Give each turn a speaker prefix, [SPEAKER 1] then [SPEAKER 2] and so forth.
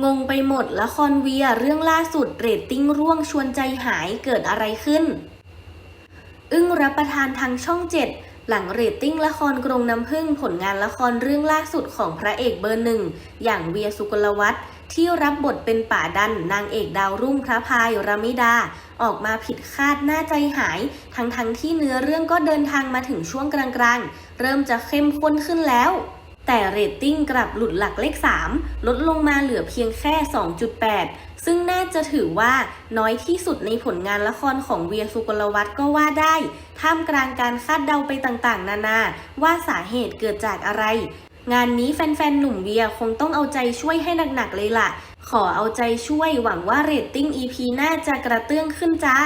[SPEAKER 1] งงไปหมดละครเวียเรื่องล่าสุดเรตติ้งร่วงชวนใจหายเกิดอะไรขึ้น อึ้งรับประทานทางช่องเจ็ดหลังเรตติ้งละครกรงน้ำผึ้งผลงานละครเรื่องล่าสุดของพระเอกเบอร์หนึ่ง อย่างเวียสุกลวัฒน์ที่รับบทเป็นป่าดันนางเอกดาวรุ่งพระพายรมิดา ออกมาผิดคาดน่าใจหาย ทั้งทั้งที่เนื้อเรื่องก็เดินทางมาถึงช่วงกลางๆ เริ่มจะเข้มข้นขึ้นแล้ว แต่เรตติ้งกลับหลุดหลักเลข 3 ลดลงมาเหลือเพียงแค่ 2.8 ซึ่งน่าจะถือว่าน้อยที่สุดในผลงานละครของเวียสุกลวัฒน์ก็ว่าได้ ท่ามกลางการคาดเดาไปต่างๆ นานา ว่าสาเหตุเกิดจากอะไร งานนี้แฟนๆ หนุ่มเวียคงต้องเอาใจช่วยให้หนักๆเลยล่ะ ขอเอาใจช่วยหวังว่าเรตติ้ง EP หน่าจะกระเตื้องขึ้นจ้า